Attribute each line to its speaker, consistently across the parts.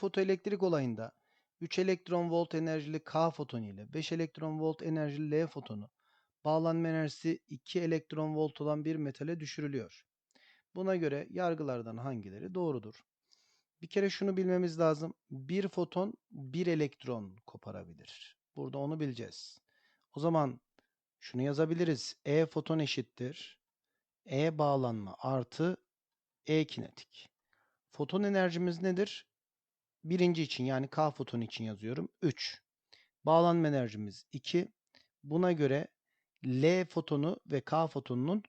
Speaker 1: fotoelektrik olayında 3 elektron volt enerjili K fotonu ile 5 elektron volt enerjili L fotonu bağlanma enerjisi 2 elektron volt olan bir metale düşürülüyor. Buna göre yargılardan hangileri doğrudur? Bir kere şunu bilmemiz lazım. Bir foton bir elektron koparabilir. Burada onu bileceğiz. O zaman şunu yazabiliriz. E foton eşittir. E bağlanma artı E kinetik. Foton enerjimiz nedir? Birinci için yani K foton için yazıyorum. 3. Bağlanma enerjimiz 2. Buna göre L fotonu ve K fotonunun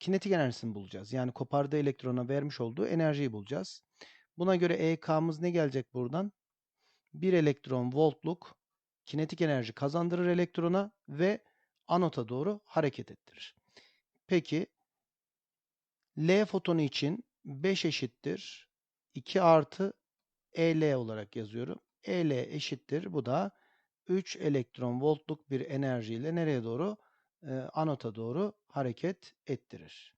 Speaker 1: kinetik enerjisini bulacağız. Yani kopardığı elektrona vermiş olduğu enerjiyi bulacağız. Buna göre EK'mız ne gelecek buradan? 1 elektron voltluk kinetik enerji kazandırır elektrona ve anota doğru hareket ettirir. Peki L fotonu için 5 eşittir 2 artı EL olarak yazıyorum. EL eşittir. Bu da 3 elektron voltluk bir enerjiyle nereye doğru? Ee, anota doğru hareket ettirir.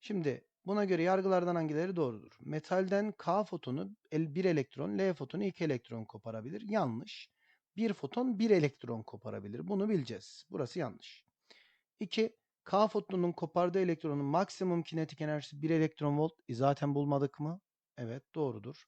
Speaker 1: Şimdi buna göre yargılardan hangileri doğrudur? Metalden K fotonu 1 elektron, L fotonu 2 elektron koparabilir. Yanlış. 1 foton 1 elektron koparabilir. Bunu bileceğiz. Burası yanlış. 2. K fotonunun kopardığı elektronun maksimum kinetik enerjisi 1 elektron volt. E zaten bulmadık mı? Evet doğrudur.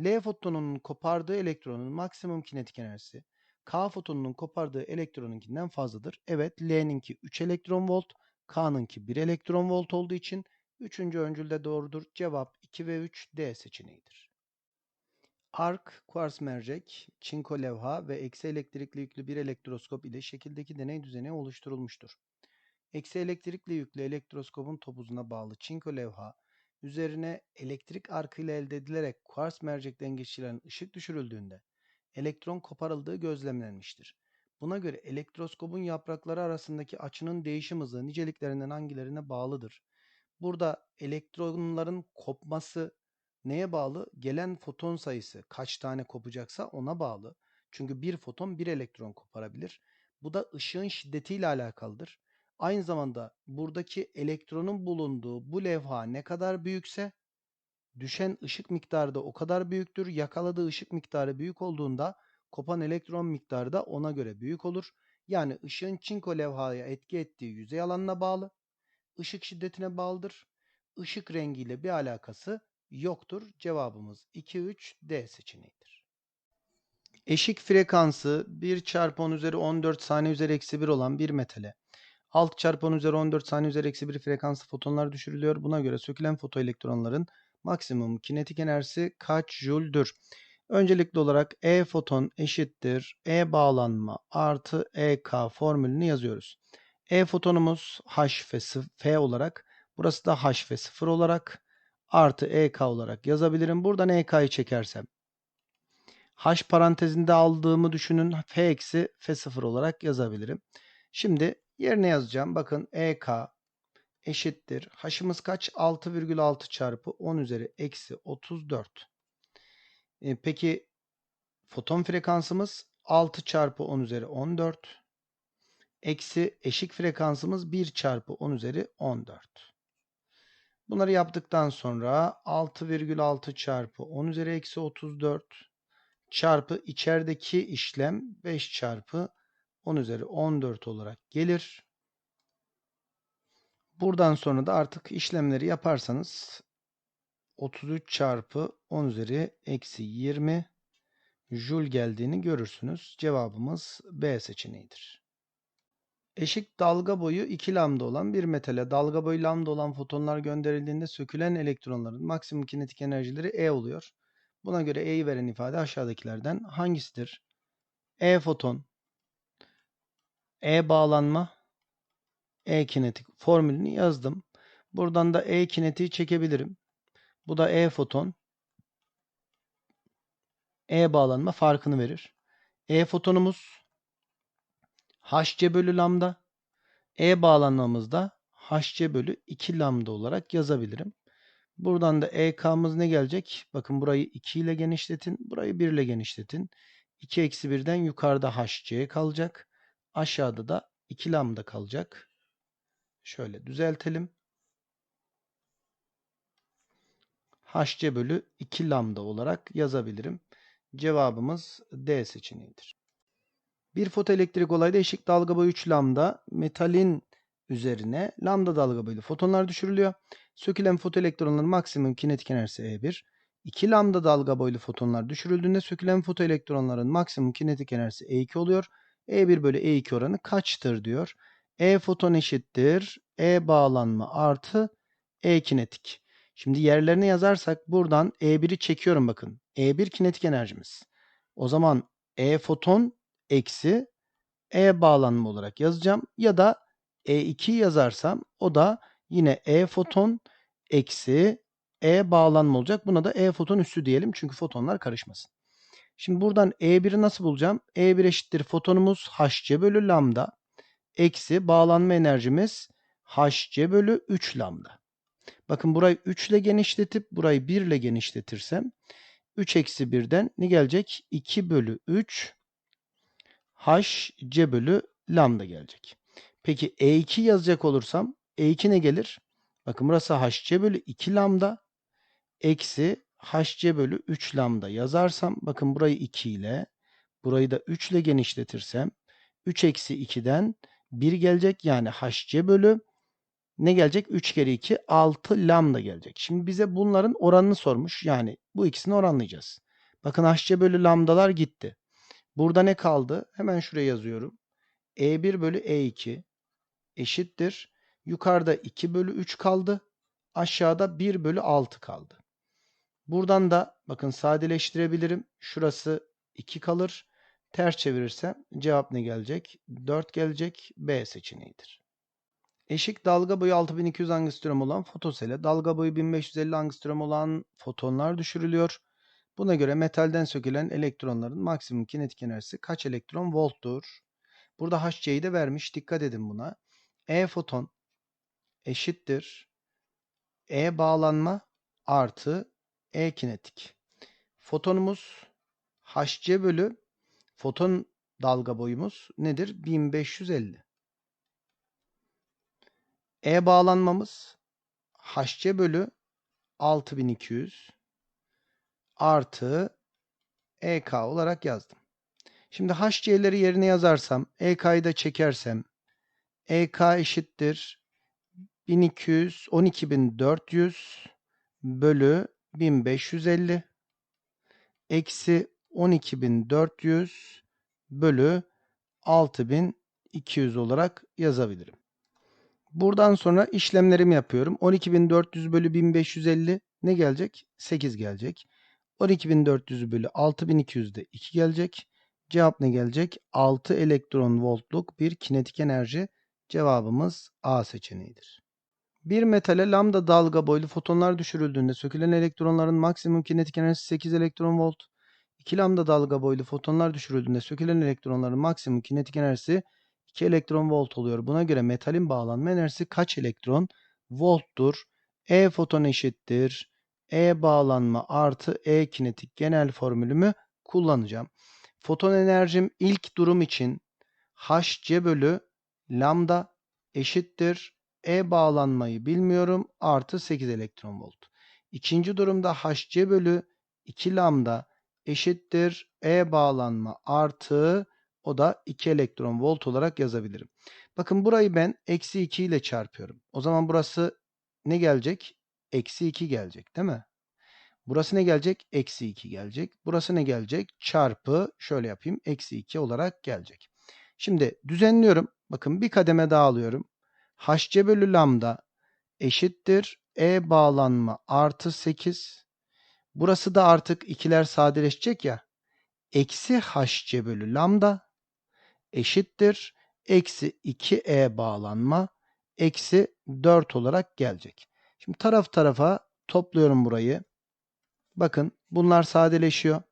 Speaker 1: L fotonunun kopardığı elektronun maksimum kinetik enerjisi K fotonunun kopardığı elektronunkinden fazladır. Evet L'ninki 3 elektron volt, K'nınki 1 elektron volt olduğu için 3. öncülde doğrudur. Cevap 2 ve 3 D seçeneğidir. Ark, kuars mercek, çinko levha ve eksi elektrikli yüklü bir elektroskop ile şekildeki deney düzeni oluşturulmuştur. Eksi elektrikli yüklü elektroskopun topuzuna bağlı çinko levha üzerine elektrik arkıyla elde edilerek kuars mercekten geçirilen ışık düşürüldüğünde elektron koparıldığı gözlemlenmiştir. Buna göre elektroskopun yaprakları arasındaki açının değişim hızı niceliklerinden hangilerine bağlıdır? Burada elektronların kopması neye bağlı? Gelen foton sayısı kaç tane kopacaksa ona bağlı. Çünkü bir foton bir elektron koparabilir. Bu da ışığın şiddetiyle alakalıdır. Aynı zamanda buradaki elektronun bulunduğu bu levha ne kadar büyükse düşen ışık miktarı da o kadar büyüktür. Yakaladığı ışık miktarı büyük olduğunda kopan elektron miktarı da ona göre büyük olur. Yani ışığın çinko levhaya etki ettiği yüzey alanına bağlı, ışık şiddetine bağlıdır. Işık rengiyle bir alakası yoktur. Cevabımız 2-3 D seçeneğidir. Eşik frekansı 1 çarpı 10 üzeri 14 saniye üzeri eksi 1 olan bir metale 6 çarpı 10 üzeri 14 saniye üzeri eksi 1 frekanslı fotonlar düşürülüyor. Buna göre sökülen fotoelektronların maksimum kinetik enerjisi kaç jüldür? Öncelikli olarak E foton eşittir E bağlanma artı EK formülünü yazıyoruz. E fotonumuz H ve F olarak burası da H ve 0 olarak artı EK olarak yazabilirim. Buradan EK'yı çekersem H parantezinde aldığımı düşünün. F eksi F0 olarak yazabilirim. Şimdi yerine yazacağım. Bakın EK eşittir. H'ımız kaç? 6,6 çarpı 10 üzeri eksi 34. E, peki foton frekansımız 6 çarpı 10 üzeri 14. Eksi eşik frekansımız 1 çarpı 10 üzeri 14. Bunları yaptıktan sonra 6,6 çarpı 10 üzeri eksi 34 çarpı içerideki işlem 5 çarpı 10 üzeri 14 olarak gelir. Buradan sonra da artık işlemleri yaparsanız 33 çarpı 10 üzeri eksi 20 jül geldiğini görürsünüz. Cevabımız B seçeneğidir. Eşik dalga boyu 2 lambda olan bir metale dalga boyu lambda olan fotonlar gönderildiğinde sökülen elektronların maksimum kinetik enerjileri E oluyor. Buna göre E'yi veren ifade aşağıdakilerden hangisidir? E foton, E bağlanma, E kinetik formülünü yazdım. Buradan da E kinetiği çekebilirim. Bu da E foton. E bağlanma farkını verir. E fotonumuz HC bölü lambda. E bağlanmamızda HC bölü 2 lambda olarak yazabilirim. Buradan da EK'mız ne gelecek? Bakın burayı 2 ile genişletin. Burayı 1 ile genişletin. 2 eksi 1'den yukarıda HC kalacak. Aşağıda da 2 lambda kalacak. Şöyle düzeltelim. HC bölü 2 lambda olarak yazabilirim. Cevabımız D seçeneğidir. Bir fotoelektrik olayda eşik dalga boyu 3 lambda metalin üzerine lambda dalga boylu fotonlar düşürülüyor. Sökülen fotoelektronların maksimum kinetik enerjisi E1. 2 lambda dalga boylu fotonlar düşürüldüğünde sökülen fotoelektronların maksimum kinetik enerjisi E2 oluyor. E1 bölü E2 oranı kaçtır diyor. E foton eşittir. E bağlanma artı E kinetik. Şimdi yerlerine yazarsak buradan E1'i çekiyorum bakın. E1 kinetik enerjimiz. O zaman E foton eksi E bağlanma olarak yazacağım. Ya da E2 yazarsam o da yine E foton eksi E bağlanma olacak. Buna da E foton üssü diyelim çünkü fotonlar karışmasın. Şimdi buradan E1'i nasıl bulacağım? E1 eşittir fotonumuz hc bölü lambda eksi bağlanma enerjimiz hc bölü 3 lambda. Bakın burayı 3 ile genişletip burayı 1 ile genişletirsem 3 eksi 1'den ne gelecek? 2 bölü 3 hc bölü lambda gelecek. Peki E2 yazacak olursam E2 ne gelir? Bakın burası hc bölü 2 lambda eksi hc bölü 3 lambda yazarsam bakın burayı 2 ile burayı da 3 ile genişletirsem 3 eksi 2'den 1 gelecek yani hc bölü ne gelecek? 3 kere 2 6 lambda gelecek. Şimdi bize bunların oranını sormuş. Yani bu ikisini oranlayacağız. Bakın hc bölü lambdalar gitti. Burada ne kaldı? Hemen şuraya yazıyorum. E1 bölü E2 eşittir. Yukarıda 2 bölü 3 kaldı. Aşağıda 1 bölü 6 kaldı. Buradan da bakın sadeleştirebilirim. Şurası 2 kalır. Ters çevirirsem cevap ne gelecek? 4 gelecek. B seçeneğidir. Eşik dalga boyu 6200 angstrom olan fotosele dalga boyu 1550 angstrom olan fotonlar düşürülüyor. Buna göre metalden sökülen elektronların maksimum kinetik enerjisi kaç elektron volttur? Burada HC'yi de vermiş. Dikkat edin buna. E foton eşittir. E bağlanma artı E kinetik. Fotonumuz HC bölü foton dalga boyumuz nedir? 1550. E bağlanmamız HC bölü 6200 artı EK olarak yazdım. Şimdi HC'leri yerine yazarsam, EK'yı da çekersem EK eşittir 1200, 12400 bölü 1550 eksi 12400 bölü 6200 olarak yazabilirim. Buradan sonra işlemlerimi yapıyorum. 12400 bölü 1550 ne gelecek? 8 gelecek. 12400 bölü 6200 de 2 gelecek. Cevap ne gelecek? 6 elektron voltluk bir kinetik enerji. Cevabımız A seçeneğidir. Bir metale lambda dalga boylu fotonlar düşürüldüğünde sökülen elektronların maksimum kinetik enerjisi 8 elektron volt. 2 lambda dalga boylu fotonlar düşürüldüğünde sökülen elektronların maksimum kinetik enerjisi 2 elektron volt oluyor. Buna göre metalin bağlanma enerjisi kaç elektron volttur? E foton eşittir. E bağlanma artı E kinetik genel formülümü kullanacağım. Foton enerjim ilk durum için Hc bölü lambda eşittir. E bağlanmayı bilmiyorum artı 8 elektron volt. İkinci durumda Hc bölü 2 lambda eşittir. E bağlanma artı o da 2 elektron volt olarak yazabilirim. Bakın burayı ben eksi 2 ile çarpıyorum. O zaman burası ne gelecek? Eksi 2 gelecek değil mi? Burası ne gelecek? Eksi 2 gelecek. Burası ne gelecek? Çarpı şöyle yapayım. Eksi 2 olarak gelecek. Şimdi düzenliyorum. Bakın bir kademe daha alıyorum. Hc bölü lambda eşittir. E bağlanma artı 8. Burası da artık ikiler sadeleşecek ya. Eksi hc bölü lambda eşittir. Eksi 2e bağlanma eksi 4 olarak gelecek. Şimdi taraf tarafa topluyorum burayı. Bakın bunlar sadeleşiyor.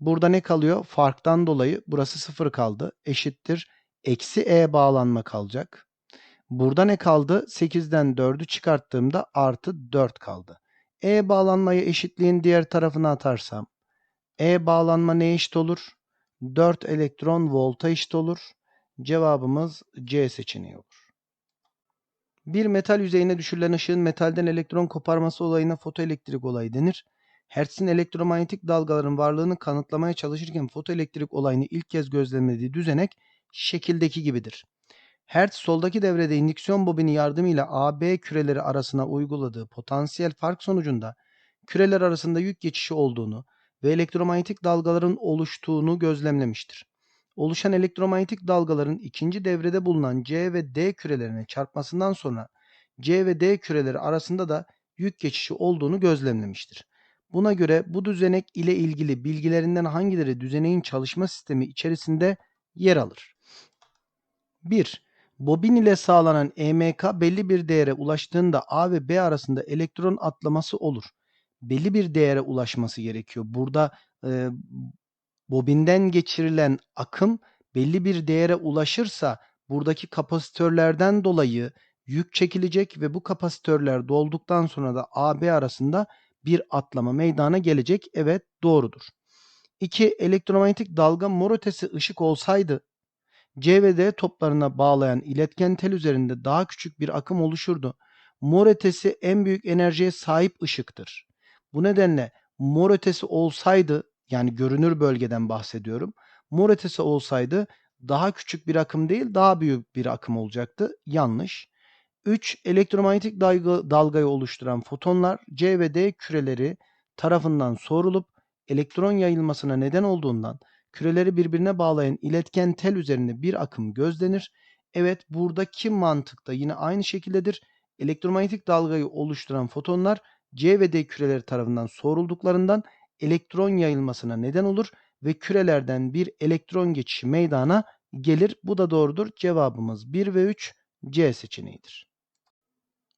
Speaker 1: Burada ne kalıyor? Farktan dolayı burası 0 kaldı. Eşittir. Eksi e bağlanma kalacak. Burada ne kaldı? 8'den 4'ü çıkarttığımda artı 4 kaldı. E bağlanmayı eşitliğin diğer tarafına atarsam E bağlanma ne eşit olur? 4 elektron volta eşit olur. Cevabımız C seçeneği olur. Bir metal yüzeyine düşürülen ışığın metalden elektron koparması olayına fotoelektrik olayı denir. Hertz'in elektromanyetik dalgaların varlığını kanıtlamaya çalışırken fotoelektrik olayını ilk kez gözlemlediği düzenek şekildeki gibidir. Hertz soldaki devrede indüksiyon bobini yardımıyla AB küreleri arasına uyguladığı potansiyel fark sonucunda küreler arasında yük geçişi olduğunu ve elektromanyetik dalgaların oluştuğunu gözlemlemiştir. Oluşan elektromanyetik dalgaların ikinci devrede bulunan C ve D kürelerine çarpmasından sonra C ve D küreleri arasında da yük geçişi olduğunu gözlemlemiştir. Buna göre bu düzenek ile ilgili bilgilerinden hangileri düzeneğin çalışma sistemi içerisinde yer alır? 1. Bobin ile sağlanan EMK belli bir değere ulaştığında A ve B arasında elektron atlaması olur. Belli bir değere ulaşması gerekiyor. Burada e, bobinden geçirilen akım belli bir değere ulaşırsa buradaki kapasitörlerden dolayı yük çekilecek ve bu kapasitörler dolduktan sonra da AB arasında bir atlama meydana gelecek. Evet doğrudur. 2. Elektromanyetik dalga mor ötesi ışık olsaydı C ve D toplarına bağlayan iletken tel üzerinde daha küçük bir akım oluşurdu. Mor ötesi en büyük enerjiye sahip ışıktır. Bu nedenle mor ötesi olsaydı yani görünür bölgeden bahsediyorum. Mor ötesi olsaydı daha küçük bir akım değil daha büyük bir akım olacaktı. Yanlış. 3. Elektromanyetik dalga, dalgayı oluşturan fotonlar C ve D küreleri tarafından sorulup elektron yayılmasına neden olduğundan küreleri birbirine bağlayan iletken tel üzerinde bir akım gözlenir. Evet buradaki mantıkta yine aynı şekildedir. Elektromanyetik dalgayı oluşturan fotonlar C ve D küreleri tarafından sorulduklarından elektron yayılmasına neden olur ve kürelerden bir elektron geçişi meydana gelir. Bu da doğrudur. Cevabımız 1 ve 3 C seçeneğidir.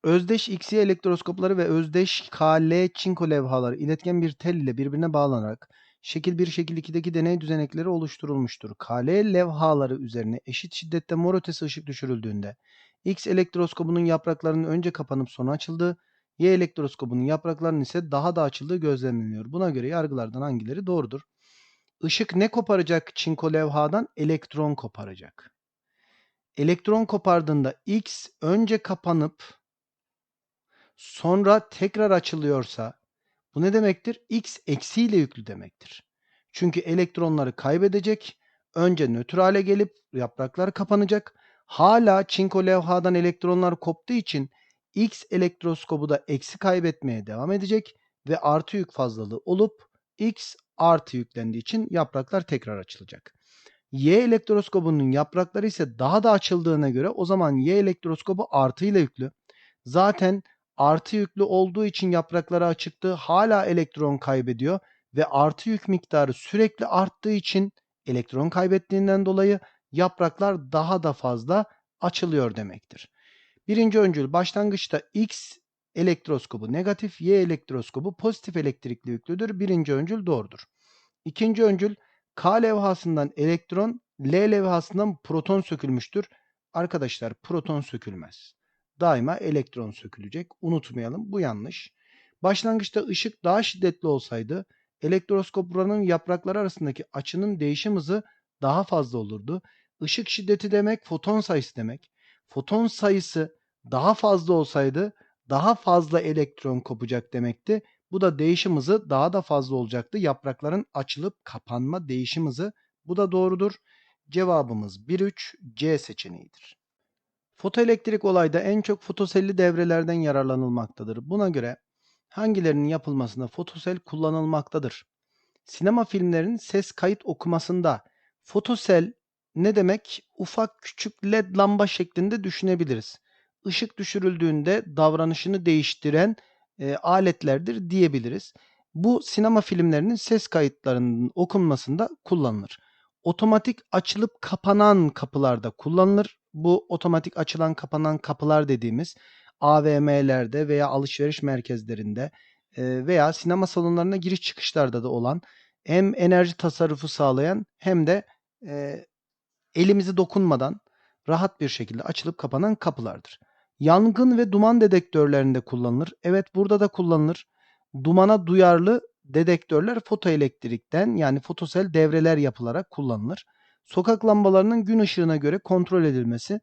Speaker 1: Özdeş XY elektroskopları ve özdeş KL çinko levhaları iletken bir tel ile birbirine bağlanarak şekil 1 şekil 2'deki deney düzenekleri oluşturulmuştur. KL levhaları üzerine eşit şiddette mor ötesi ışık düşürüldüğünde X elektroskobunun yapraklarının önce kapanıp sonra açıldığı, Y elektroskobunun yapraklarının ise daha da açıldığı gözlemleniyor. Buna göre yargılardan hangileri doğrudur? Işık ne koparacak çinko levhadan? Elektron koparacak. Elektron kopardığında X önce kapanıp sonra tekrar açılıyorsa bu ne demektir? X eksiyle yüklü demektir. Çünkü elektronları kaybedecek. Önce nötr hale gelip yapraklar kapanacak. Hala çinko levhadan elektronlar koptuğu için X elektroskobu da eksi kaybetmeye devam edecek ve artı yük fazlalığı olup X artı yüklendiği için yapraklar tekrar açılacak. Y elektroskobunun yaprakları ise daha da açıldığına göre o zaman Y elektroskobu artıyla yüklü. Zaten artı yüklü olduğu için yaprakları açıktı. Hala elektron kaybediyor ve artı yük miktarı sürekli arttığı için elektron kaybettiğinden dolayı yapraklar daha da fazla açılıyor demektir. Birinci öncül başlangıçta X elektroskobu negatif, Y elektroskobu pozitif elektrikli yüklüdür. Birinci öncül doğrudur. İkinci öncül K levhasından elektron, L levhasından proton sökülmüştür. Arkadaşlar proton sökülmez daima elektron sökülecek. Unutmayalım bu yanlış. Başlangıçta ışık daha şiddetli olsaydı elektroskop buranın yaprakları arasındaki açının değişim hızı daha fazla olurdu. Işık şiddeti demek foton sayısı demek. Foton sayısı daha fazla olsaydı daha fazla elektron kopacak demekti. Bu da değişim hızı daha da fazla olacaktı. Yaprakların açılıp kapanma değişim hızı. Bu da doğrudur. Cevabımız 1-3 C seçeneğidir. Fotoelektrik olayda en çok fotoselli devrelerden yararlanılmaktadır. Buna göre hangilerinin yapılmasında fotosel kullanılmaktadır? Sinema filmlerinin ses kayıt okumasında fotosel ne demek? Ufak küçük led lamba şeklinde düşünebiliriz. Işık düşürüldüğünde davranışını değiştiren e, aletlerdir diyebiliriz. Bu sinema filmlerinin ses kayıtlarının okunmasında kullanılır. Otomatik açılıp kapanan kapılarda kullanılır bu otomatik açılan kapanan kapılar dediğimiz AVM'lerde veya alışveriş merkezlerinde veya sinema salonlarına giriş çıkışlarda da olan hem enerji tasarrufu sağlayan hem de elimizi dokunmadan rahat bir şekilde açılıp kapanan kapılardır. Yangın ve duman dedektörlerinde kullanılır. Evet burada da kullanılır. Dumana duyarlı dedektörler fotoelektrikten yani fotosel devreler yapılarak kullanılır sokak lambalarının gün ışığına göre kontrol edilmesi,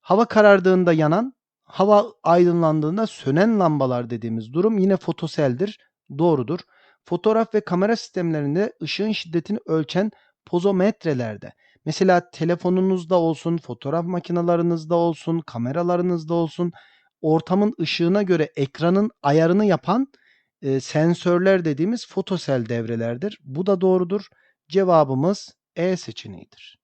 Speaker 1: hava karardığında yanan, hava aydınlandığında sönen lambalar dediğimiz durum yine fotoseldir. Doğrudur. Fotoğraf ve kamera sistemlerinde ışığın şiddetini ölçen pozometrelerde mesela telefonunuzda olsun, fotoğraf makinelerinizde olsun, kameralarınızda olsun ortamın ışığına göre ekranın ayarını yapan e, sensörler dediğimiz fotosel devrelerdir. Bu da doğrudur. Cevabımız E seçeneğidir.